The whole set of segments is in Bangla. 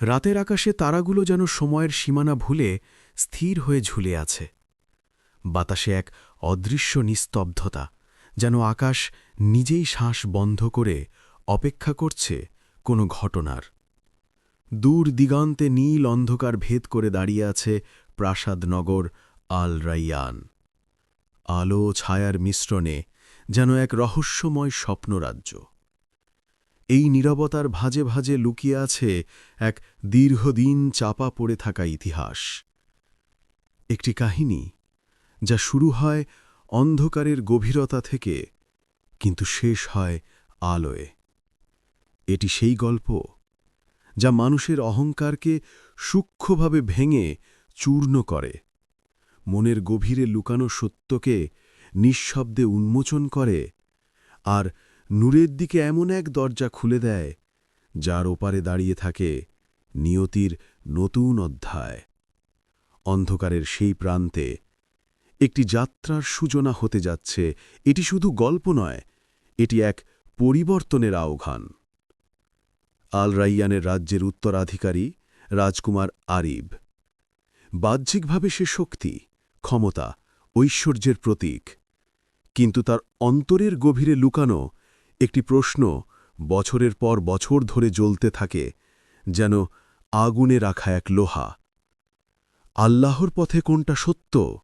রাতের আকাশে তারাগুলো যেন সময়ের সীমানা ভুলে স্থির হয়ে ঝুলে আছে। বাতাসে এক অদৃশ্য নিস্তব্ধতা যেন আকাশ নিজেই শ্বাস বন্ধ করে অপেক্ষা করছে কোনো ঘটনার। দূর দিগন্তে নীল অন্ধকার ভেদ করে দাঁড়িয়ে আছে প্রাসাদনগর আল রাইয়ান আলো ছায়ার মিশ্রণে যেন এক রহস্যময় স্বপ্নরাজ্য। এই নীরবতার ভাজে ভাজে লুকিয়ে আছে এক দীর্ঘদিন চাপা পড়ে থাকা ইতিহাস। একটি কাহিনী যা শুরু হয় অন্ধকারের গভীরতা থেকে, কিন্তু শেষ হয় আলোয়। এটি সেই গল্প যা মানুষের অহংকারকে সূক্ষ্মভাবে ভেঙে চূর্ণ করে, মনের গভীরে লুকানো সত্যকে নিঃশব্দে উন্মোচন করে, আর নূরের দিকে এমন এক দরজা খুলে দেয়, যার ওপারে দাঁড়িয়ে থাকে নিয়তির নতুন অধ্যায়। অন্ধকারের সেই প্রান্তে একটি যাত্রার সূচনা হতে যাচ্ছে। এটি শুধু গল্প নয়, এটি এক পরিবর্তনের আহ্বান। আল রাইয়ানের রাজ্যের উত্তরাধিকারী রাজকুমার আরিব। বাহ্যিকভাবে সে শক্তি, ক্ষমতা, ঐশ্বর্যের প্রতীক, কিন্তু তার অন্তরের গভীরে লুকানো একটি প্রশ্ন বছরের পর বছর ধরে জ্বলতে থাকে, যেন আগুনে রাখা এক লোহা। আল্লাহর পথে কোনটা সত্য?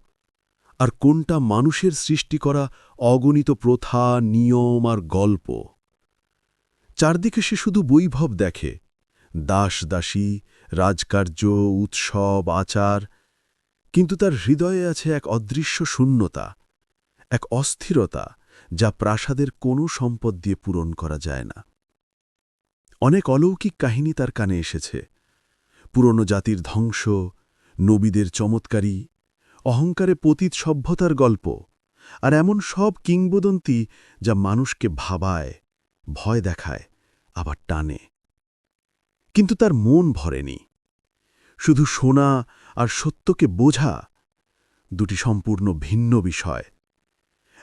আর কোনটা মানুষের সৃষ্টি করা অগণিত প্রথা, নিয়ম আর গল্প? চারদিকে সে শুধু বৈভব দেখে। দাস দাসী, রাজকার্য, উৎসব, আচার, কিন্তু তার হৃদয়ে আছে এক অদৃশ্য শূন্যতা, এক অস্থিরতা যা প্রাসাদের কোনো সম্পদ দিয়ে পূরণ করা যায় না। অনেক অলৌকিক কাহিনী তার কানে এসেছে। পুরনো জাতির ধ্বংস, নবীদের চমৎকারী, অহংকারে পতীত সভ্যতার গল্প, আর এমন সব কিংবদন্তি যা মানুষকে ভাবায়, ভয় দেখায়, আবার টানে। কিন্তু তার মন ভরেনি। শুধু শোনা আর সত্যকে বোঝা দুটি সম্পূর্ণ ভিন্ন বিষয়।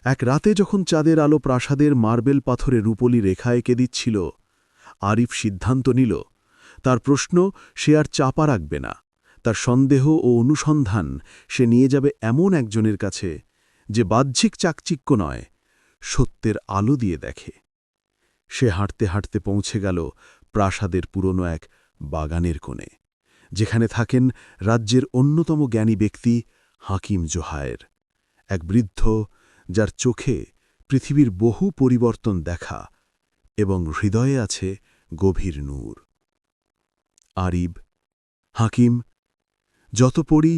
এক রাতে যখন চাঁদের আলো প্রাসাদের মার্বেল পাথরে রূপলি রেখা এঁকে দিচ্ছিল, আরিফ সিদ্ধান্ত নিল, তার প্রশ্ন সে আর চাপা রাখবে না, তার সন্দেহ ও অনুসন্ধান সে নিয়ে যাবে এমন একজনের কাছে যে বাহ্যিক চাকচিক্য নয়, সত্যের আলো দিয়ে দেখে। সে হাঁটতে হাঁটতে পৌঁছে গেল প্রাসাদের পুরনো এক বাগানের কোণে, যেখানে থাকেন রাজ্যের অন্যতম জ্ঞানী ব্যক্তি হাকিম জোহায়ের, এক বৃদ্ধ যার চোখে পৃথিবীর বহু পরিবর্তন দেখা এবং হৃদয়ে আছে গভীর নূর। আরিব, হাকিম, যত পড়ি,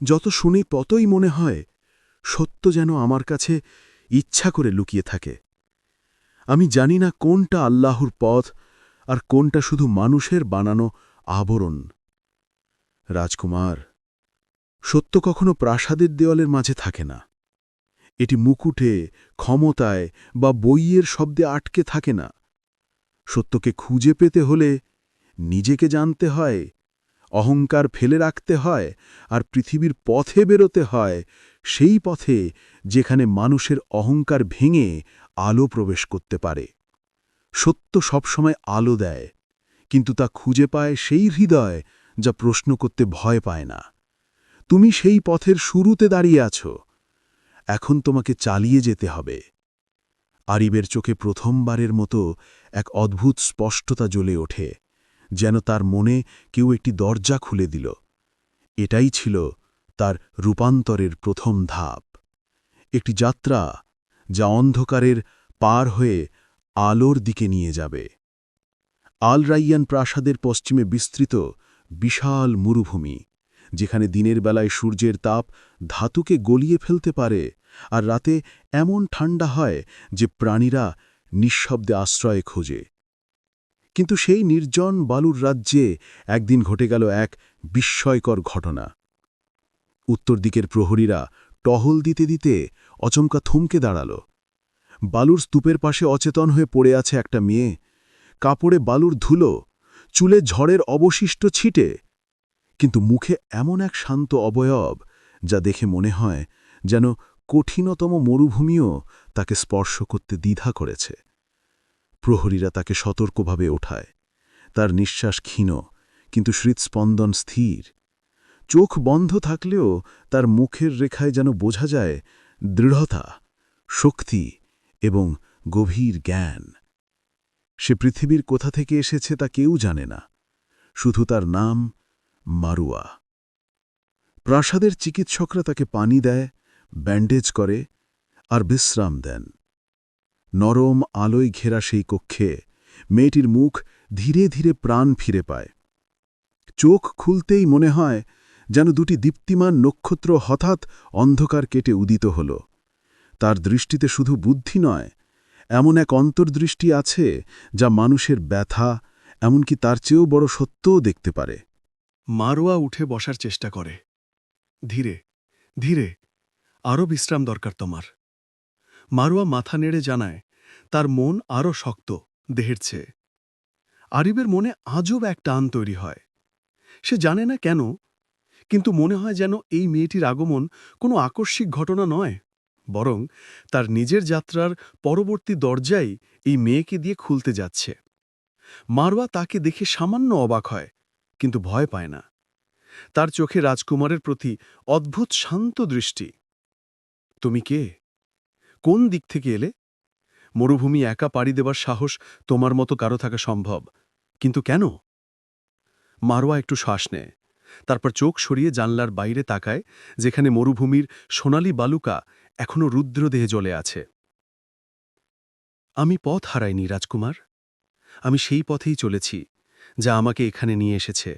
যত শুনি, ততই মনে হয় সত্য যেন আমার কাছে ইচ্ছা করে লুকিয়ে থাকে। আমি জানি না কোনটা আল্লাহর পথ আর কোনটা শুধু মানুষের বানানো আবরণ। রাজকুমার, সত্য কখনো প্রাসাদের দেওয়ালের মাঝে থাকে না। এটি মুকুটে, ক্ষমতায় বা বইয়ের শব্দে আটকে থাকে না। সত্যকে খুঁজে পেতে হলে নিজেকে জানতে হয়, অহংকার ফেলে রাখতে হয় আর পৃথিবীর পথে বেরোতে হয়, সেই পথে যেখানে মানুষের অহংকার ভেঙে আলো প্রবেশ করতে পারে। সত্য সবসময় আলো দেয়, কিন্তু তা খুঁজে পায় সেই হৃদয় যা প্রশ্ন করতে ভয় পায় না। তুমি সেই পথের শুরুতে দাঁড়িয়ে আছো এখন তোমাকে চালিয়ে যেতে হবে। আরিবের চোখে প্রথমবারের মতো এক অদ্ভুত স্পষ্টতা জ্বলে ওঠে, যেন তার মনে কেউ একটি দরজা খুলে দিল। এটাই ছিল তার রূপান্তরের প্রথম ধাপ। একটি যাত্রা যা অন্ধকারের পার হয়ে আলোর দিকে নিয়ে যাবে। আল রাইয়ান প্রাসাদের পশ্চিমে বিস্তৃত বিশাল মরুভূমি। যেখানে দিনের বেলায় সূর্যের তাপ ধাতুকে গলিয়ে ফেলতে পারে, আর রাতে এমন ঠান্ডা হয় যে প্রাণীরা নিঃশব্দে আশ্রয় খোঁজে। কিন্তু সেই নির্জন বালুর রাজ্যে একদিন ঘটে গেল এক বিস্ময়কর ঘটনা। উত্তর দিকের প্রহরীরা টহল দিতে দিতে অচমকা থমকে দাঁড়াল। বালুর স্তূপের পাশে অচেতন হয়ে পড়ে আছে একটা মেয়ে। কাপড়ে বালুর ধুলো, চুলে ঝড়ের অবশিষ্ট ছিটে কিন্তু মুখে এমন এক শান্ত অবয়ব যা দেখে মনে হয় যেন কঠিনতম মরুভূমিও তাকে স্পর্শ করতে দ্বিধা করেছে। প্রহরীরা তাকে সতর্কভাবে ওঠায়। তার নিঃশ্বাস ক্ষীণ, কিন্তু হৃৎস্পন্দন স্থির। চোখ বন্ধ থাকলেও তার মুখের রেখায় যেন বোঝা যায় দৃঢ়তা, শক্তি এবং গভীর জ্ঞান। সে পৃথিবীর কোথা থেকে এসেছে তা কেউ জানে না। শুধু তার নাম মারুয়া। প্রাসাদের চিকিৎসকরা তাকে পানি দেয়, ব্যান্ডেজ করে আর বিশ্রাম দেন। নরম আলোয় ঘেরা সেই কক্ষে মেয়েটির মুখ ধীরে ধীরে প্রাণ ফিরে পায়। চোখ খুলতেই মনে হয় যেন দুটি দীপ্তিমান নক্ষত্র হঠাৎ অন্ধকার কেটে উদিত হল। তার দৃষ্টিতে শুধু বুদ্ধি নয়, এমন এক অন্তর্দৃষ্টি আছে যা মানুষের ব্যথা, এমনকি তার চেয়েও বড় সত্যও দেখতে পারে। মারোয়া উঠে বসার চেষ্টা করে। ধীরে ধীরে আরও বিশ্রাম দরকার তোমার। মারোয়া মাথা নেড়ে জানায়, তার মন আরও শক্ত, দেহের চেয়ে। আরিবের মনে আজব এক টান তৈরি হয়। সে জানে না কেন, কিন্তু মনে হয় যেন এই মেয়েটির আগমন কোনো আকস্মিক ঘটনা নয়, বরং তার নিজের যাত্রার পরবর্তী দরজাই এই মেয়েকে দিয়ে খুলতে যাচ্ছে। মারোয়া তাকে দেখে সামান্য অবাক হয়। কিন্তু ভয় পায় না। তার চোখে রাজকুমারের প্রতি অদ্ভুত শান্ত দৃষ্টি। তুমি কে? কোন দিক থেকে এলে? মরুভূমি একা পাড়ি দেবার সাহস তোমার মতো কারও থাকা সম্ভব। কিন্তু কেন? মারোয়া একটু শ্বাস নেয়। তারপর চোখ সরিয়ে জানলার বাইরে তাকায়, যেখানে মরুভূমির সোনালি বালুকা এখনও রুদ্রদেহে জ্বলে আছে। আমি পথ হারাইনি, রাজকুমার। আমি সেই পথেই চলেছি। যা আমাকে এখানে নিয়ে এসেছে।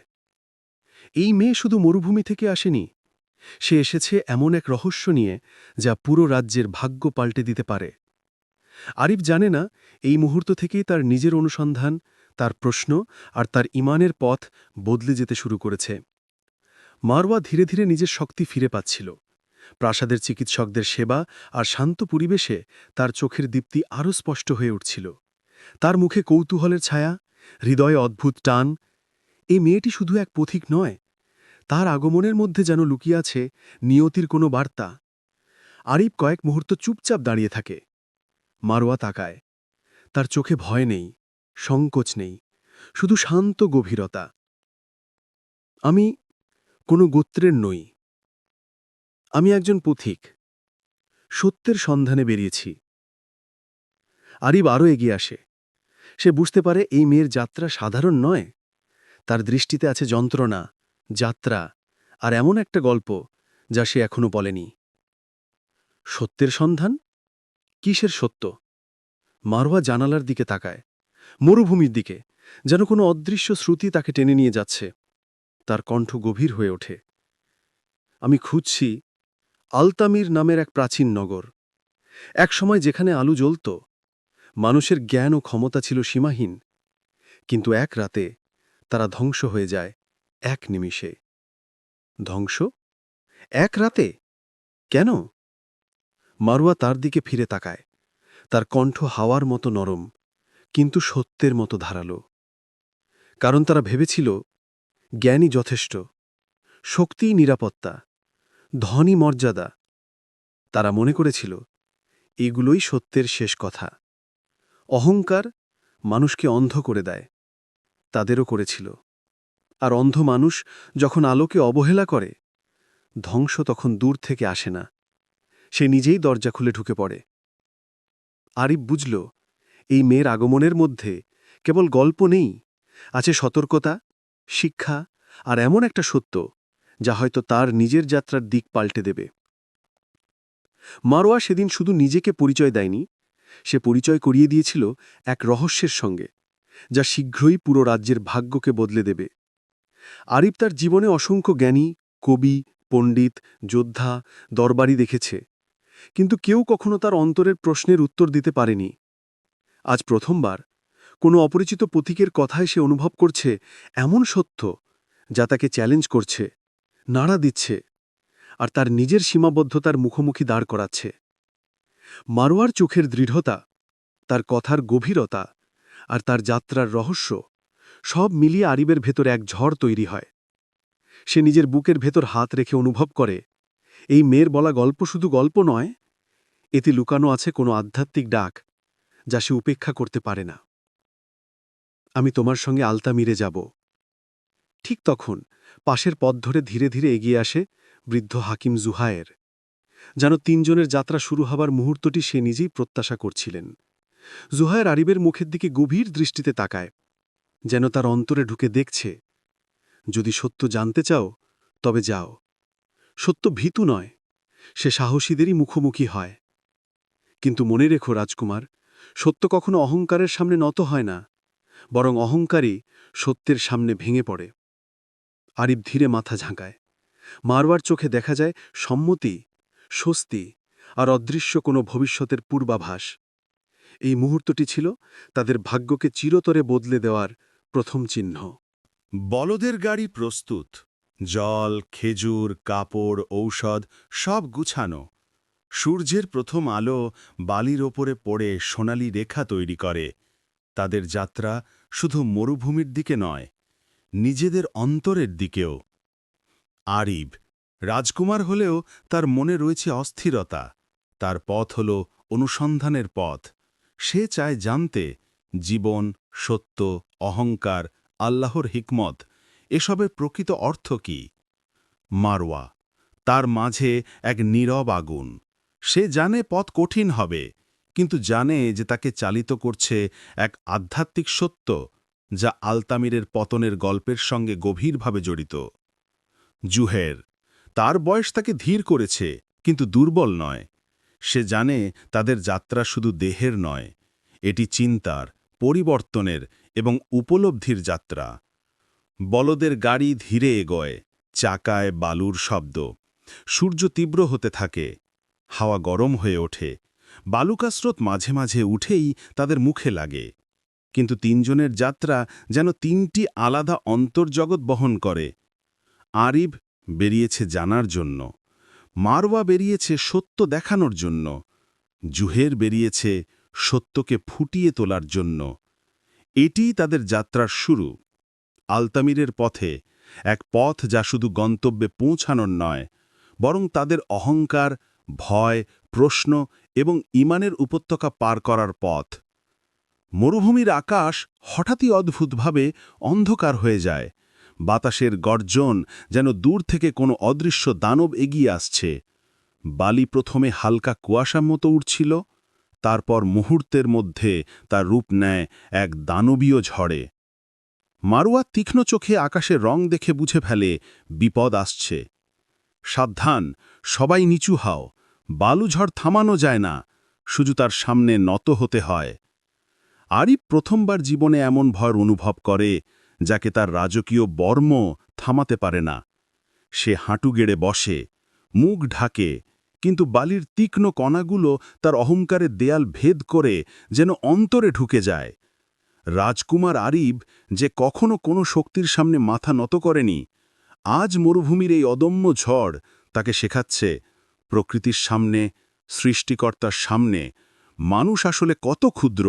এই মেয়ে শুধু মরুভূমি থেকে আসেনি। সে এসেছে এমন এক রহস্য নিয়ে যা পুরো রাজ্যের ভাগ্য পাল্টে দিতে পারে। আরিফ জানে না, এই মুহূর্ত থেকেই তার নিজের অনুসন্ধান, তার প্রশ্ন আর তার ইমানের পথ বদলে যেতে শুরু করেছে। মারওয়া ধীরে ধীরে নিজের শক্তি ফিরে পাচ্ছিল। প্রাসাদের চিকিৎসকদের সেবা আর শান্ত পরিবেশে তার চোখের দীপ্তি আরও স্পষ্ট হয়ে উঠছিল। তার মুখে কৌতূহলের ছায়া হৃদয়ে অদ্ভুত টান। এই মেয়েটি শুধু এক পথিক নয়, তার আগমনের মধ্যে যেন লুকিয়ে আছে নিয়তির কোনো বার্তা। আরিফ কয়েক মুহূর্ত চুপচাপ দাঁড়িয়ে থাকে। মারোয়া তাকায়। তার চোখে ভয় নেই, সংকোচ নেই, শুধু শান্ত গভীরতা। আমি কোনো গোত্রের নই। আমি একজন পথিক। সত্যের সন্ধানে বেরিয়েছি। আরিব আরও এগিয়ে আসে। সে বুঝতে পারে এই মেয়ের যাত্রা সাধারণ নয়। তার দৃষ্টিতে আছে যন্ত্রণা, যাত্রা আর এমন একটা গল্প যা সে এখনও বলেনি। সত্যের সন্ধান? কিসের সত্য? মারোয়া জানালার দিকে তাকায়, মরুভূমির দিকে, যেন কোনো অদৃশ্য শ্রুতি তাকে টেনে নিয়ে যাচ্ছে। তার কণ্ঠ গভীর হয়ে ওঠে। আমি খুঁজছি আলতামির নামের এক প্রাচীন নগর। এক সময় যেখানে আলু জ্বলত মানুষের জ্ঞান ও ক্ষমতা ছিল সীমাহীন, কিন্তু এক রাতে তারা ধ্বংস হয়ে যায় এক নিমিষে। ধ্বংস? এক রাতে? কেন? মারুয়া তার দিকে ফিরে তাকায়, তার কণ্ঠ হাওয়ার মতো নরম, কিন্তু সত্যের মতো ধারালো। কারণ তারা ভেবেছিল, জ্ঞানই যথেষ্ট, শক্তিই নিরাপত্তা ধনী মর্যাদা। তারা মনে করেছিল, এগুলোই সত্যের শেষ কথা। অহংকার মানুষকে অন্ধ করে দেয়, তাদেরও করেছিল। আর অন্ধ মানুষ যখন আলোকে অবহেলা করে, ধ্বংস তখন দূর থেকে আসে না। সে নিজেই দরজা খুলে ঢুকে পড়ে। আরিফ বুঝল, এই মেয়ের আগমনের মধ্যে কেবল গল্প নেই, আছে সতর্কতা, শিক্ষা আর এমন একটা সত্য যা হয়তো তার নিজের যাত্রার দিক পাল্টে দেবে। মারোয়া সেদিন শুধু নিজেকে পরিচয় দেয়নি সে পরিচয় করিয়ে দিয়েছিল এক রহস্যের সঙ্গে, যা শীঘ্রই পুরো রাজ্যের ভাগ্যকে বদলে দেবে। আরিফ তার জীবনে অসংখ্য জ্ঞানী, কবি, পণ্ডিত, যোদ্ধা, দরবারি দেখেছে, কিন্তু কেউ কখনো তার অন্তরের প্রশ্নের উত্তর দিতে পারেনি। আজ প্রথমবার কোনো অপরিচিত পথিকের কথায় সে অনুভব করছে এমন সত্য যা তাকে চ্যালেঞ্জ করছে, নাড়া দিচ্ছে, আর তার নিজের সীমাবদ্ধতার মুখোমুখি দাঁড় করাচ্ছে। মারোয়ার চোখের দৃঢ়তা, তার কথার গভীরতা আর তার যাত্রার রহস্য সব মিলিয়ে আরিবের ভেতর এক ঝড় তৈরি হয়। সে নিজের বুকের ভেতর হাত রেখে অনুভব করে, এই মেয়ের বলা গল্প শুধু গল্প নয়, এতে লুকানো আছে কোনো আধ্যাত্মিক ডাক যা সে উপেক্ষা করতে পারে না। আমি তোমার সঙ্গে আলতামিরে যাব। ঠিক তখন পাশের পথ ধরে ধীরে ধীরে এগিয়ে আসে বৃদ্ধ হাকিম জুহায়ের। যেন তিনজনের যাত্রা শুরু হবার মুহূর্তটি সে নিজেই প্রত্যাশা করছিলেন। জুহায়ের আরিবের মুখের দিকে গভীর দৃষ্টিতে তাকায়, যেন তার অন্তরে ঢুকে দেখছে, যদি সত্য জানতে চাও, তবে যাও। সত্য ভীতু নয়, সে সাহসীদেরই মুখোমুখি হয়। কিন্তু মনে রেখো রাজকুমার, সত্য কখনো অহংকারের সামনে নত হয় না, বরং অহংকারই সত্যের সামনে ভেঙে পড়ে। আরিফ ধীরে মাথা ঝাঁকায়। মারওয়ার চোখে দেখা যায় সম্মতি স্বস্তি আর অদৃশ্য কোনো ভবিষ্যতের পূর্বাভাস। এই মুহূর্তটি ছিল তাদের ভাগ্যকে চিরতরে বদলে দেওয়ার প্রথম চিহ্ন। বলদের গাড়ি প্রস্তুত। জল, খেজুর, কাপড়, ঔষধ সব গুছানো। সূর্যের প্রথম আলো বালির ওপরে পড়ে সোনালি রেখা তৈরি করে। তাদের যাত্রা শুধু মরুভূমির দিকে নয়, নিজেদের অন্তরের দিকেও। আরিব রাজকুমার হলেও তার মনে রয়েছে অস্থিরতা। তার পথ হল অনুসন্ধানের পথ। সে চায় জানতে জীবন, সত্য, অহংকার, আল্লাহর হিকমত, এসবের প্রকৃত অর্থ কি? মারওয়া, তার মাঝে এক নীরব আগুন। সে জানে পথ কঠিন হবে, কিন্তু জানে যে তাকে চালিত করছে এক আধ্যাত্মিক সত্য, যা আলতামিরের পতনের গল্পের সঙ্গে গভীরভাবে জড়িত। জুহের তার বয়স তাকে ধীর করেছে, কিন্তু দুর্বল নয়। সে জানে তাদের যাত্রা শুধু দেহের নয়, এটি চিন্তার, পরিবর্তনের এবং উপলব্ধির যাত্রা। বলদের গাড়ি ধীরে এগোয়, চাকায় বালুর শব্দ। সূর্য তীব্র হতে থাকে, হাওয়া গরম হয়ে ওঠে। বালুকাস্রোত মাঝে মাঝে উঠেই তাদের মুখে লাগে। কিন্তু তিনজনের যাত্রা যেন তিনটি আলাদা অন্তর্জগৎ বহন করে। আরিব বেরিয়েছে জানার জন্য, মারওয়া বেরিয়েছে সত্য দেখানোর জন্য, জুহের বেরিয়েছে সত্যকে ফুটিয়ে তোলার জন্য। এটিই তাদের যাত্রার শুরু। আলতামিরের পথে এক পথ যা শুধু গন্তব্যে পৌঁছানোর নয়, বরং তাদের অহংকার, ভয়, প্রশ্ন এবং ইমানের উপত্যকা পার করার পথ। মরুভূমির আকাশ হঠাৎই অদ্ভুতভাবে অন্ধকার হয়ে যায়। বাতাসের গর্জন যেন দূর থেকে কোনো অদৃশ্য দানব এগিয়ে আসছে। বালি প্রথমে হালকা কুয়াশার মতো উঠছিল তারপর মুহূর্তের মধ্যে তার রূপ নেয় এক দানবীয় ঝড়ে। মারুয়া তীক্ষ্ণ চোখে আকাশের রং দেখে বুঝে ফেলে, বিপদ আসছে। সাবধান, সবাই নিচু হাও বালুঝড় থামানো যায় না, শুধু তার সামনে নত হতে হয়। আরিফ প্রথমবার জীবনে এমন ভয়ের অনুভব করে যাকে তার রাজকীয় বর্ম থামাতে পারে না। সে হাঁটু গেড়ে বসে, মুখ ঢাকে, কিন্তু বালির তীক্ষ্ণ কণাগুলো তার অহংকারের দেয়াল ভেদ করে যেন অন্তরে ঢুকে যায়। রাজকুমার আরিব যে কখনো কোনো শক্তির সামনে মাথা নত করেনি, আজ মরুভূমির এই অদম্য ঝড় তাকে শেখাচ্ছে, প্রকৃতির সামনে, সৃষ্টিকর্তার সামনে, মানুষ আসলে কত ক্ষুদ্র।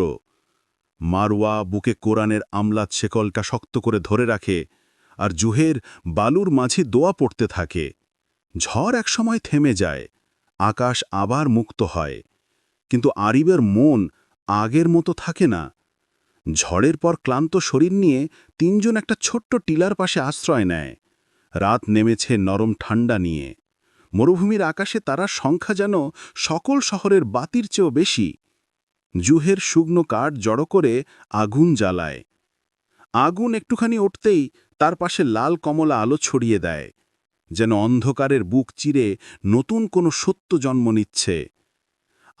মারওয়া বুকে কোরআনের আমলাত শেকলটা শক্ত করে ধরে রাখে আর জুহের বালুর মাঝে দোয়া পড়তে থাকে। ঝড় একসময় থেমে যায়, আকাশ আবার মুক্ত হয়, কিন্তু আরিবের মন আগের মতো থাকে না। ঝড়ের পর ক্লান্ত শরীর নিয়ে তিনজন একটা ছোট্ট টিলার পাশে আশ্রয় নেয়। রাত নেমেছে নরম ঠান্ডা নিয়ে। মরুভূমির আকাশে তারা সংখ্যা যেন সকল শহরের বাতির চেয়েও বেশি। জুহের শুকনো কাঠ জড়ো করে আগুন জ্বালায়। আগুন একটুখানি উঠতেই তার পাশে লাল কমলা আলো ছড়িয়ে দেয়, যেন অন্ধকারের বুক চিরে নতুন কোনো সত্য জন্ম নিচ্ছে।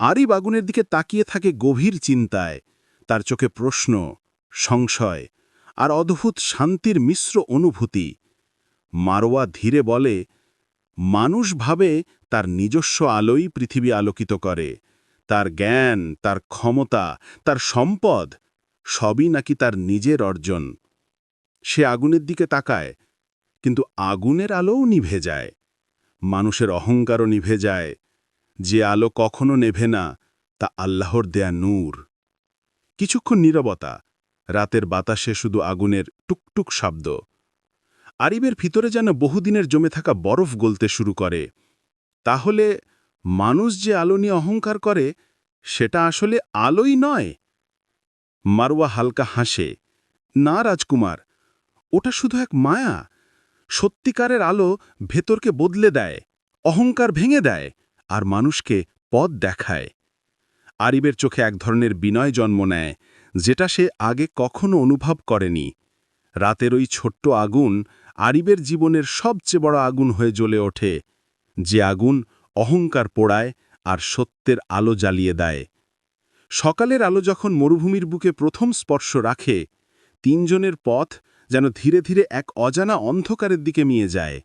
আরিব আগুনের দিকে তাকিয়ে থাকে গভীর চিন্তায়, তার চোখে প্রশ্ন, সংশয় আর অদ্ভুত শান্তির মিশ্র অনুভূতি। মারোয়া ধীরে বলে, মানুষ ভাবে তার নিজস্ব আলোই পৃথিবী আলোকিত করে। তার জ্ঞান, তার ক্ষমতা, তার সম্পদ সবই নাকি তার নিজের অর্জন। সে আগুনের দিকে তাকায়, কিন্তু আগুনের আলোও নিভে যায়। মানুষের অহংকারও নিভে যায়। যে আলো কখনো নেভে না, তা আল্লাহর দেয়া নূর। কিছুক্ষণ নীরবতা, রাতের বাতাসে শুধু আগুনের টুকটুক শব্দ। আরিবের ভিতরে যেন বহুদিনের জমে থাকা বরফ গলতে শুরু করে। তাহলে মানুষ যে আলো নিয়ে অহংকার করে, সেটা আসলে আলোই নয়। মারুয়া হালকা হাসে, না, রাজকুমার, ওটা শুধু এক মায়া। সত্যিকারের আলো ভেতরকে বদলে দেয়, অহংকার ভেঙে দেয়, আর মানুষকে পথ দেখায়। আরিবের চোখে এক ধরনের বিনয় জন্ম নেয়, যেটা সে আগে কখনো অনুভব করেনি। রাতের ওই ছোট্ট আগুন আরিবের জীবনের সবচেয়ে বড় আগুন হয়ে জ্বলে ওঠে। যে আগুন অহংকার পোড়ায় আর সত্যের আলো জ্বালিয়ে দেয়। সকালের আলো যখন মরুভূমির বুকে প্রথম স্পর্শ রাখে, তিনজনের পথ যেন ধীরে ধীরে এক অজানা অন্ধকারের দিকে নিয়ে যায়।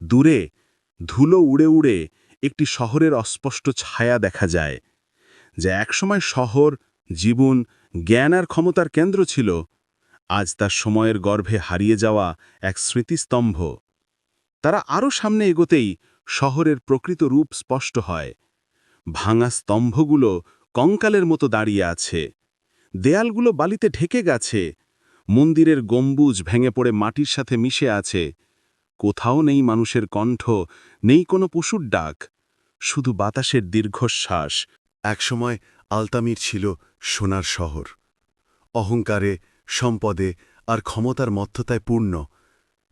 দূরে, ধুলো উড়ে উড়ে একটি শহরের অস্পষ্ট ছায়া দেখা যায়, যা একসময় শহর, জীবন, জ্ঞান আর ক্ষমতার কেন্দ্র ছিল। আজ তার সময়ের গর্ভে হারিয়ে যাওয়া এক স্মৃতিস্তম্ভ। তারা আরও সামনে এগোতেই শহরের প্রকৃত রূপ স্পষ্ট হয়। ভাঙা স্তম্ভগুলো কঙ্কালের মতো দাঁড়িয়ে আছে। দেয়ালগুলো বালিতে ঢেকে গেছে। মন্দিরের গম্বুজ ভেঙে পড়ে মাটির সাথে মিশে আছে। কোথাও নেই মানুষের কণ্ঠ, নেই কোনো পশুর ডাক। শুধু বাতাসের দীর্ঘশ্বাস। একসময় আলতামির ছিল সোনার শহর। অহংকারে, সম্পদে আর ক্ষমতার মত্ততায় পূর্ণ।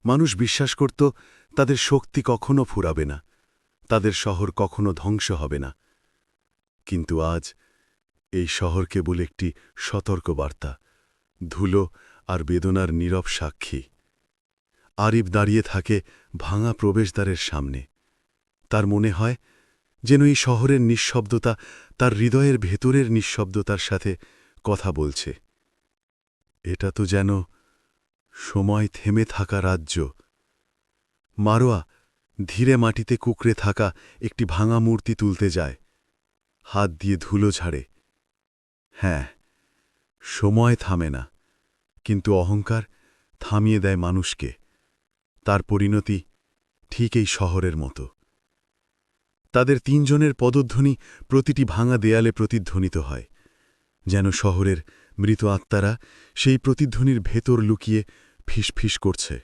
মানুষ বিশ্বাস করত, তাদের শক্তি কখনো ফুরাবে না। তাদের শহর কখনো ধ্বংস হবে না। কিন্তু আজ এই শহর কেবল একটি সতর্কবার্তা, ধুলো আর বেদনার নীরব সাক্ষী। আরিব দাঁড়িয়ে থাকে ভাঙা প্রবেশদ্বারের সামনে। তার মনে হয় যেন এই শহরের নিঃশব্দতা তার হৃদয়ের ভেতরের নিঃশব্দতার সাথে কথা বলছে। এটা তো যেন সময় থেমে থাকা রাজ্য। মারোয়া ধীরে মাটিতে কুকড়ে থাকা একটি ভাঙা মূর্তি তুলতে যায়। হাত দিয়ে ধুলো ঝাড়ে। হ্যাঁ সময় থামে না, কিন্তু অহংকার থামিয়ে দেয় মানুষকে। তার পরিণতি ঠিক এই শহরের মতো। তাদের তিনজনের পদধ্বনি প্রতিটি ভাঙা দেয়ালে প্রতিধ্বনিত হয়, যেন শহরের মৃত আত্মারা সেই প্রতিধ্বনির ভেতর লুকিয়ে ফিসফিস করছে।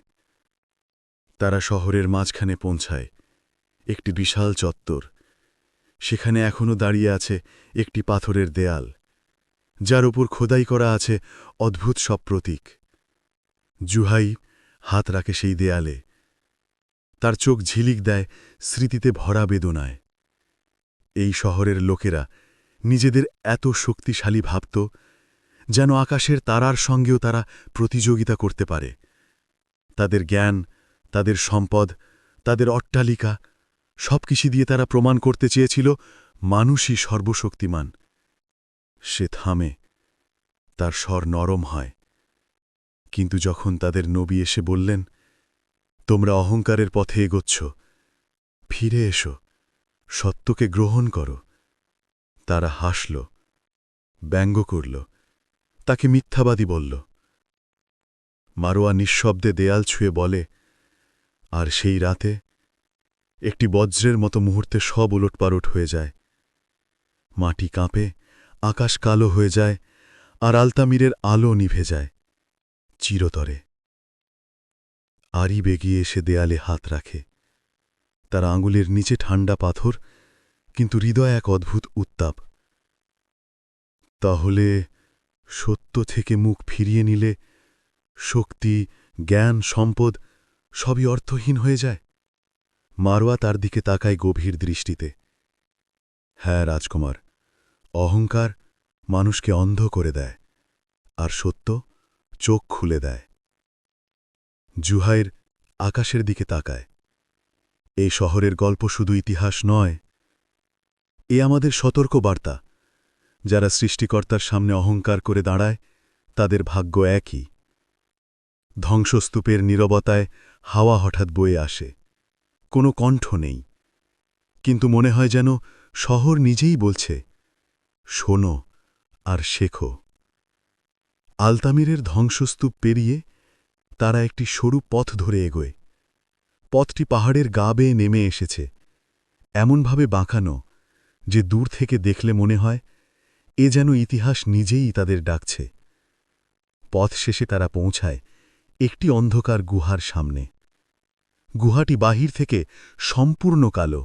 তারা শহরের মাঝখানে পৌঁছায়। একটি বিশাল চত্বর। সেখানে এখনও দাঁড়িয়ে আছে একটি পাথরের দেয়াল। যার উপর খোদাই করা আছে অদ্ভুত সব প্রতীক। জুহাই হাত রাখে সেই দেয়ালে। তার চোখ ঝিলিক দেয় স্মৃতিতে ভরা বেদনায়। এই শহরের লোকেরা নিজেদের এত শক্তিশালী ভাবত যেন আকাশের তারার সঙ্গেও তারা প্রতিযোগিতা করতে পারে। তাদের জ্ঞান তাদের সম্পদ, তাদের অট্টালিকা সবকিছু দিয়ে তারা প্রমাণ করতে চেয়েছিল, মানুষই সর্বশক্তিমান। সে থামে, তার স্বর নরম হয়। কিন্তু যখন তাদের নবী এসে বললেন, তোমরা অহংকারের পথে এগোচ্ছ, ফিরে এসো, সত্যকে গ্রহণ করো। তারা হাসল, ব্যঙ্গ করল, তাকে মিথ্যাবাদী বলল। মারোয়া নিঃশব্দে দেয়াল ছুঁয়ে বলে আর সেই রাতে একটি বজ্রের মতো মুহূর্তে সব উলটপালট হয়ে যায়। মাটি কাঁপে, আকাশ কালো হয়ে যায়, আর আলতামিরের আলো নিভে যায় চিরতরে। আরি বেগিয়ে এসে দেয়ালে হাত রাখে। তার আঙুলের নিচে ঠান্ডা পাথর, কিন্তু হৃদয় এক অদ্ভুত উত্তাপ। তাহলে সত্য থেকে মুখ ফিরিয়ে নিলে শক্তি, জ্ঞান, সম্পদ সবই অর্থহীন হয়ে যায়। মারোয়া তার দিকে তাকায় গভীর দৃষ্টিতে। হ্যাঁ রাজকুমার, অহংকার মানুষকে অন্ধ করে দেয়, আর সত্য চোখ খুলে দেয়। জুহাইর আকাশের দিকে তাকায়। এই শহরের গল্প শুধু ইতিহাস নয়, এ আমাদের সতর্ক বার্তা যারা সৃষ্টিকর্তার সামনে অহংকার করে দাঁড়ায়, তাদের ভাগ্য একই। ধ্বংসস্তূপের নীরবতায় হাওয়া হঠাৎ বয়ে আসে। কোনো কণ্ঠ নেই। কিন্তু মনে হয় যেন শহর নিজেই বলছে, শোনো আর শেখো। আলতামিরের ধ্বংসস্তূপ পেরিয়ে তারা একটি সরু পথ ধরে এগোয়। পথটি পাহাড়ের গা বেয়ে নেমে এসেছে। এমনভাবে বাঁকানো যে দূর থেকে দেখলে মনে হয় এ যেন ইতিহাস নিজেই তাদের ডাকছে। পথ শেষে তারা পৌঁছায় একটি অন্ধকার গুহার সামনে। গুহাটি বাহির থেকে সম্পূর্ণ কালো,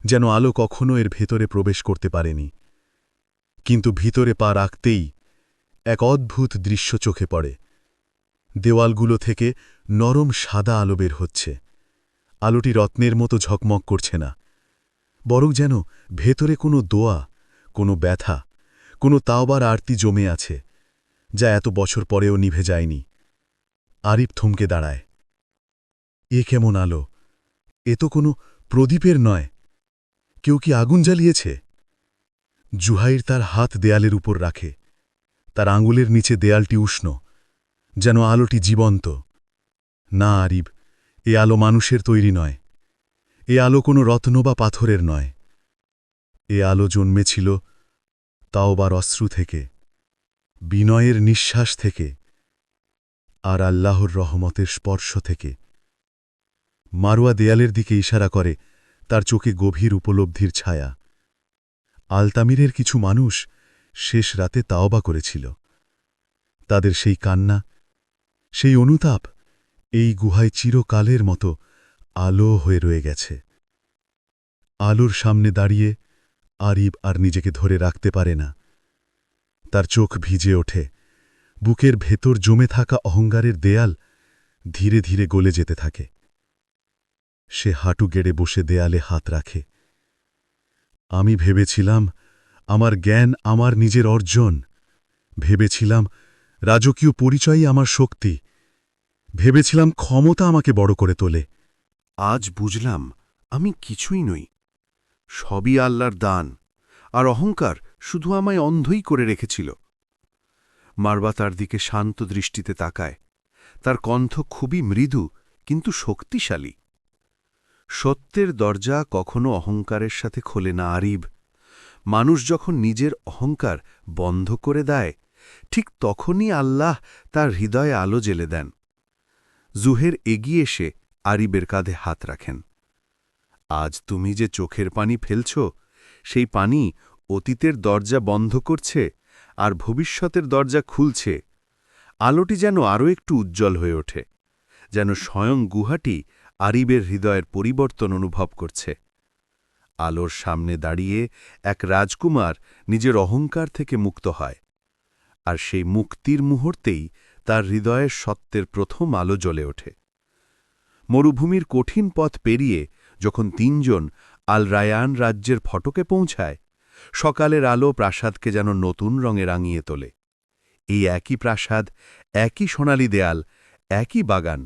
যেন আলো কখনো এর ভেতরে প্রবেশ করতে পারেনি। কিন্তু ভিতরে পা রাখতেই এক অদ্ভুত দৃশ্য চোখে পড়ে। দেওয়ালগুলো থেকে নরম সাদা আলো বের হচ্ছে। আলোটি রত্নের মতো ঝকমক করছে না, বরং যেন ভেতরে কোনো দোয়া, কোনো ব্যথা, কোনো তাওবার আরতি জমে আছে, যা এত বছর পরেও নিভে যায়নি। আরিফ থমকে দাঁড়ায়। এ কেমন আলো? এ তো কোনো প্রদীপের নয়। কেউ কি আগুন জ্বালিয়েছে? জুহাইর তার হাত দেয়ালের উপর রাখে। তার আঙুলের নিচে দেয়ালটি উষ্ণ, যেন আলোটি জীবন্ত। না, আরিব, এ আলো মানুষের তৈরি নয়। এ আলো কোনো রত্ন বা পাথরের নয়। এ আলো জন্মেছিল তাওবার অশ্রু থেকে, বিনয়ের নিঃশ্বাস থেকে, আর আল্লাহর রহমতের স্পর্শ থেকে। মারোয়া দেয়ালের দিকে ইশারা করে, তার চোখে গভীর উপলব্ধির ছায়া। আলতামিরের কিছু মানুষ শেষ রাতে তাওবা করেছিল। তাদের সেই কান্না, সেই অনুতাপ, এই গুহায় চিরকালের মতো আলো হয়ে রয়ে গেছে। আলোর সামনে দাঁড়িয়ে আরিব আর নিজেকে ধরে রাখতে পারে না। তার চোখ ভিজে ওঠে। বুকের ভেতর জমে থাকা অহংকারের দেয়াল ধীরে ধীরে গলে যেতে থাকে। সে হাঁটু গেড়ে বসে দেয়ালে হাত রাখে। আমি ভেবেছিলাম, আমার জ্ঞান আমার নিজের অর্জন। ভেবেছিলাম, রাজকীয় পরিচয়ই আমার শক্তি। ভেবেছিলাম, ক্ষমতা আমাকে বড় করে তোলে। আজ বুঝলাম, আমি কিছুই নই। সবই আল্লাহর দান, আর অহংকার শুধু আমায় অন্ধই করে রেখেছিল। মারবা তার দিকে শান্ত দৃষ্টিতে তাকায়। তার কণ্ঠ খুবই মৃদু, কিন্তু শক্তিশালী। সত্যের দরজা কখনো অহংকারের সাথে খোলে না আরিব। মানুষ যখন নিজের অহংকার বন্ধ করে দেয়, ঠিক তখনই আল্লাহ তার হৃদয়ে আলো জেলে দেন। জুহের এগিয়ে এসে আরিবের কাঁধে হাত রাখেন। আজ তুমি যে চোখের পানি ফেলছ, সেই পানি অতীতের দরজা বন্ধ করছে আর ভবিষ্যতের দরজা খুলছে। আলোটি যেন আরও একটু উজ্জ্বল হয়ে ওঠে, যেন স্বয়ং গুহাটি আরিবের হৃদয়ের পরিবর্তন অনুভব করছে। আলোর সামনে দাঁড়িয়ে এক রাজকুমার নিজের অহংকার থেকে মুক্ত হয়, আর সেই মুক্তির মুহূর্তেই তার হৃদয়ের সত্যের প্রথম আলো জ্বলে ওঠে। মরুভূমির কঠিন পথ পেরিয়ে যখন তিনজন আল রায়ান রাজ্যের ফটকে পৌঁছায়, সকালের আলো প্রাসাদকে যেন নতুন রঙে রাঙিয়ে তোলে। এই একই প্রাসাদ, একই সোনালি দেয়াল, একই বাগান,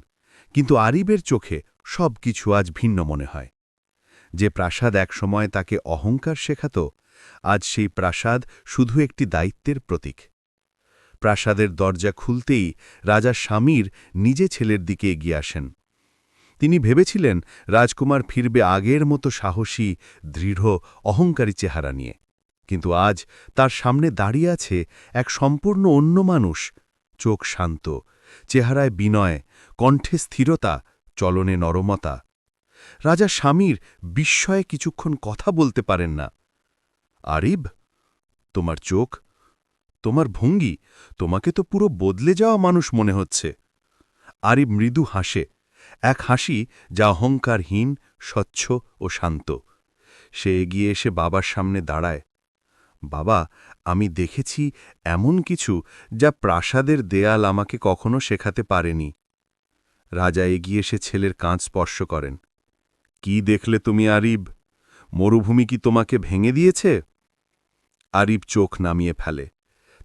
কিন্তু আরিবের চোখে সব কিছু আজ ভিন্ন মনে হয়। যে প্রাসাদ একসময় তাকে অহংকার শেখাত, আজ সেই প্রাসাদ শুধু একটি দায়িত্বের প্রতীক। প্রাসাদের দরজা খুলতেই রাজা স্বামীর নিজে ছেলের দিকে এগিয়ে আসেন। তিনি ভেবেছিলেন রাজকুমার ফিরবে আগের মতো সাহসী, দৃঢ়, অহংকারী চেহারা নিয়ে। কিন্তু আজ তার সামনে দাঁড়িয়ে আছে এক সম্পূর্ণ অন্য মানুষ। চোখ শান্ত, চেহারায় বিনয়, কণ্ঠে স্থিরতা চলনে নরমতা। রাজা স্বামীর বিস্ময়ে কিছুক্ষণ কথা বলতে পারেন না। আরিব, তোমার চোখ, তোমার ভঙ্গি, তোমাকে তো পুরো বদলে যাওয়া মানুষ মনে হচ্ছে। আরিব মৃদু হাসে, এক হাসি যা অহংকারহীন, স্বচ্ছ ও শান্ত। সে এগিয়ে এসে বাবার সামনে দাঁড়ায়। বাবা, আমি দেখেছি এমন কিছু যা প্রাসাদের দেয়াল আমাকে কখনো শেখাতে পারেনি। রাজা এগিয়ে এসে ছেলের কাঁধ স্পর্শ করেন। কি দেখলে তুমি আরিব? মরুভূমি কি তোমাকে ভেঙে দিয়েছে? আরিব চোখ নামিয়ে ফেলে।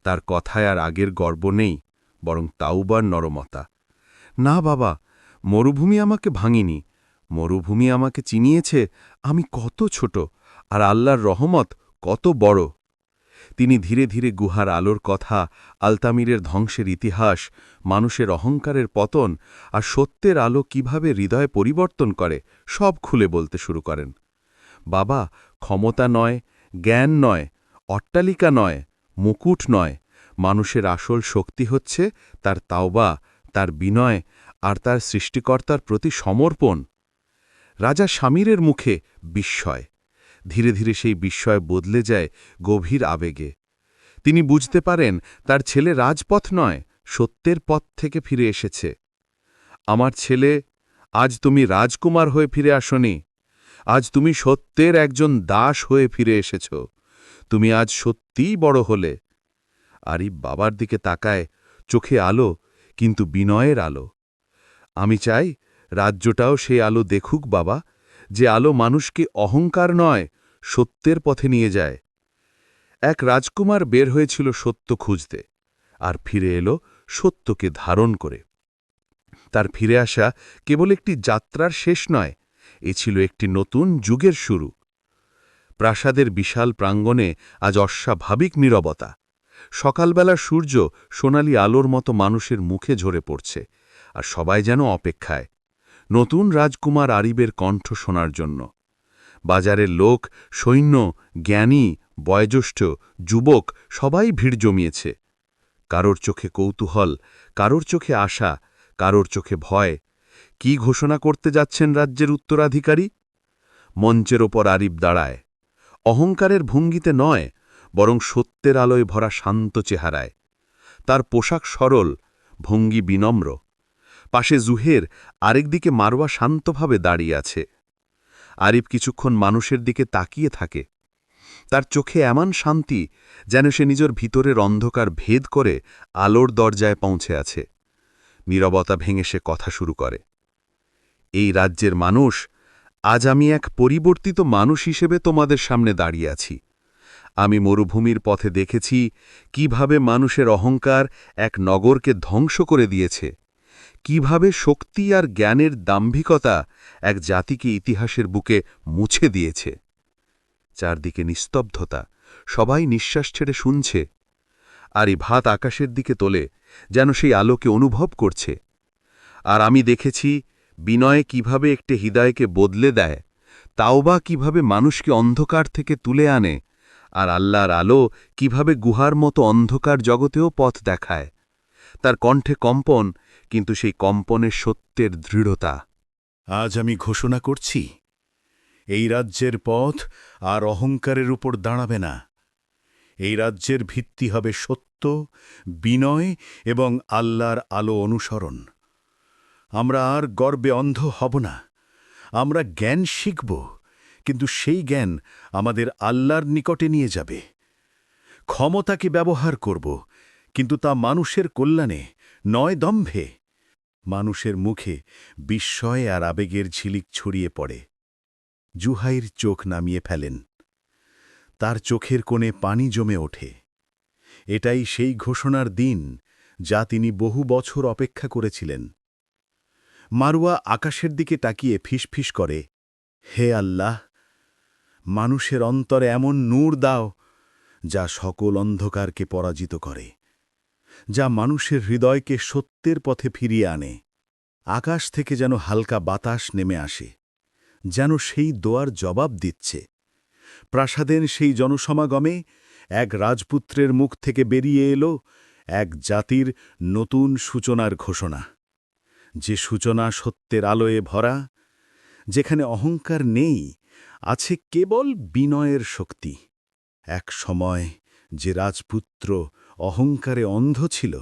তার কথায় আর আগের গর্ব নেই, বরং তাওবার নরমতা। না বাবা, মরুভূমি আমাকে ভাঙিনি। মরুভূমি আমাকে চিনিয়েছে। আমি কত ছোট, আর আল্লাহর রহমত কত বড়। তিনি ধীরে ধীরে গুহার আলোর কথা, আলতামিরের ধ্বংসের ইতিহাস, মানুষের অহংকারের পতন আর সত্যের আলো কীভাবে হৃদয় পরিবর্তন করে, সব খুলে বলতে শুরু করেন। বাবা, ক্ষমতা নয়, জ্ঞান নয়, অট্টালিকা নয়, মুকুট নয়, মানুষের আসল শক্তি হচ্ছে তার তাওবা, তার বিনয় আর তার সৃষ্টিকর্তার প্রতি সমর্পণ। রাজা স্বামীরের মুখে বিস্ময়। ধীরে ধীরে সেই বিস্ময় বদলে যায় গভীর আবেগে। তিনি বুঝতে পারেন, তার ছেলে রাজপথ নয়, সত্যের পথ থেকে ফিরে এসেছে। আমার ছেলে, আজ তুমি রাজকুমার হয়ে ফিরে আসনি। আজ তুমি সত্যের একজন দাস হয়ে ফিরে এসেছ। তুমি আজ সত্যিই বড় হলে। আরিব বাবার দিকে তাকায়, চোখে আলো, কিন্তু বিনয়ের আলো। আমি চাই রাজ্যটাও সেই আলো দেখুক বাবা যে আলো মানুষকে অহংকার নয়, সত্যের পথে নিয়ে যায়। এক রাজকুমার বের হয়েছিল সত্য খুঁজতে, আর ফিরে এলো সত্যকে ধারণ করে। তার ফিরে আসা কেবল একটি যাত্রার শেষ নয়, এ ছিল একটি নতুন যুগের শুরু। প্রাসাদের বিশাল প্রাঙ্গণে আজ অস্বাভাবিক নীরবতা। সকালবেলা সূর্য সোনালি আলোর মতো মানুষের মুখে ঝরে পড়ছে, আর সবাই যেন অপেক্ষায়। নতুন রাজকুমার আরিবের কণ্ঠ শোনার জন্য। বাজারের লোক, সৈন্য, জ্ঞানী, বয়োজ্যেষ্ঠ, যুবক সবাই ভিড় জমিয়েছে। কারোর চোখে কৌতূহল, কারোর চোখে আশা, কারোর চোখে ভয়। কি ঘোষণা করতে যাচ্ছেন রাজ্যের উত্তরাধিকারী? মঞ্চের ওপর আরিব দাঁড়ায়। অহংকারের ভঙ্গিতে নয়, বরং সত্যের আলোয় ভরা শান্ত চেহারায়। তার পোশাক সরল, ভঙ্গি বিনম্র। পাশে জুহের আরেকদিকে মারোয়া শান্তভাবে দাঁড়িয়ে আছে। আরিফ কিছুক্ষণ মানুষের দিকে তাকিয়ে থাকে। তার চোখে এমন শান্তি যেন সে নিজের ভিতরের অন্ধকার ভেদ করে আলোর দরজায় পৌঁছে আছে। নীরবতা ভেঙে সে কথা শুরু করে। এই রাজ্যের মানুষ, আজ আমি এক পরিবর্তিত মানুষ হিসেবে তোমাদের সামনে দাঁড়িয়ে আছি। আমি মরুভূমির পথে দেখেছি কীভাবে মানুষের অহংকার এক নগরকে ধ্বংস করে দিয়েছে। কীভাবে শক্তি আর জ্ঞানের দাম্ভিকতা এক জাতিকে ইতিহাসের বুকে মুছে দিয়েছে। চারদিকে নিস্তব্ধতা, সবাই নিঃশ্বাস ছেড়ে শুনছে, আর এই ভাত আকাশের দিকে তোলে, যেন সেই আলোকে অনুভব করছে। আর আমি দেখেছি, বিনয়ে কীভাবে একটি হৃদয়কে বদলে দেয় তাও বা কীভাবে মানুষকে অন্ধকার থেকে তুলে আনে, আর আল্লাহর আলো কীভাবে গুহার মতো অন্ধকার জগতেও পথ দেখায়। তার কণ্ঠে কম্পন কিন্তু সেই কম্পনের সত্যের দৃঢ়তা। আজ আমি ঘোষণা করছি, এই রাজ্যের পথ আর অহংকারের উপর দাঁড়াবে না। এই রাজ্যের ভিত্তি হবে সত্য, বিনয় এবং আল্লাহর আলো অনুসরণ। আমরা আর গর্বে অন্ধ হব না। আমরা জ্ঞান শিখব, কিন্তু সেই জ্ঞান আমাদের আল্লাহর নিকটে নিয়ে যাবে। ক্ষমতাকে ব্যবহার করব, কিন্তু তা মানুষের কল্যাণে নয় দম্ভে। মানুষের মুখে বিস্ময় আর আবেগের ঝিলিক ছড়িয়ে পড়ে। জুহাইর চোখ নামিয়ে ফেলেন। তার চোখের কোণে পানি জমে ওঠে। এটাই সেই ঘোষণার দিন যা তিনি বহু বছর অপেক্ষা করেছিলেন। মারুয়া আকাশের দিকে তাকিয়ে ফিসফিস করে, হে আল্লাহ, মানুষের অন্তরে এমন নূর দাও যা সকল অন্ধকারকে পরাজিত করে। যা মানুষের হৃদয়কে সত্যের পথে ফিরিয়ে আনে। আকাশ থেকে যেন হালকা বাতাস নেমে আসে, যেন সেই দোয়ার জবাব দিচ্ছে। প্রাসাদের সেই জনসমাগমে এক রাজপুত্রের মুখ থেকে বেরিয়ে এলো এক জাতির নতুন সূচনার ঘোষণা। যে সূচনা সত্যের আলোয়ে ভরা, যেখানে অহংকার নেই, আছে কেবল বিনয়ের শক্তি। এক সময় যে রাজপুত্র অহংকারে অন্ধ ছিল।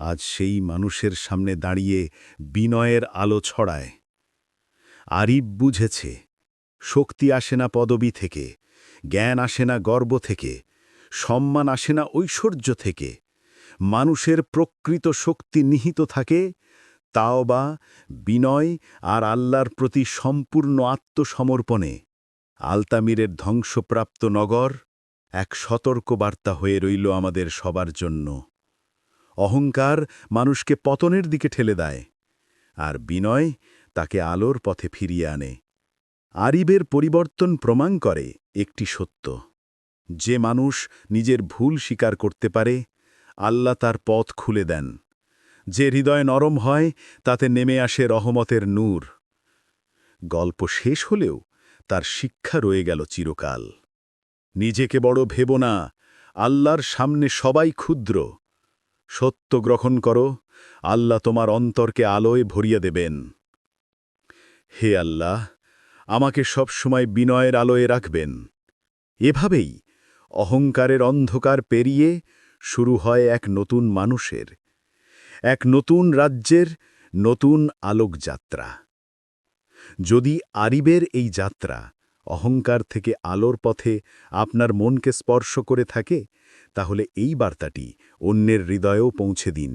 আজ সেই মানুষের সামনে দাঁড়িয়ে বিনয়ের আলো ছড়ায়। আরিব বুঝেছে, শক্তি আসে না পদবি থেকে, জ্ঞান আসে না গর্ব থেকে, সম্মান আসে না ঐশ্বর্য থেকে, মানুষের প্রকৃত শক্তি নিহিত থাকে, তাও বা বিনয় আর আল্লাহর প্রতি সম্পূর্ণ আত্মসমর্পণে, আলতামিরের ধ্বংসপ্রাপ্ত নগর এক সতর্ক বার্তা হয়ে রইল আমাদের সবার জন্য। অহংকার মানুষকে পতনের দিকে ঠেলে দেয়, আর বিনয় তাকে আলোর পথে ফিরিয়ে আনে। আরিবের পরিবর্তন প্রমাণ করে একটি সত্য। যে মানুষ নিজের ভুল স্বীকার করতে পারে, আল্লাহ তার পথ খুলে দেন। যে হৃদয় নরম হয়, তাতে নেমে আসে রহমতের নূর। গল্প শেষ হলেও তার শিক্ষা রয়ে গেল চিরকাল। নিজেকে বড় ভেব না, আল্লাহর সামনে সবাই ক্ষুদ্র। সত্য গ্রহণ করো, আল্লাহ তোমার অন্তরকে আলোয় ভরিয়ে দেবেন। হে আল্লাহ, আমাকে সবসময় বিনয়ের আলোয় রাখবেন। এভাবেই অহংকারের অন্ধকার পেরিয়ে শুরু হয় এক নতুন মানুষের, এক নতুন রাজ্যের নতুন আলোকযাত্রা। যদি আরিবের এই যাত্রা অহংকার থেকে আলোর পথে আপনার মনকে স্পর্শ করে থাকে, তাহলে এই বার্তাটি অন্যের হৃদয়েও পৌঁছে দিন।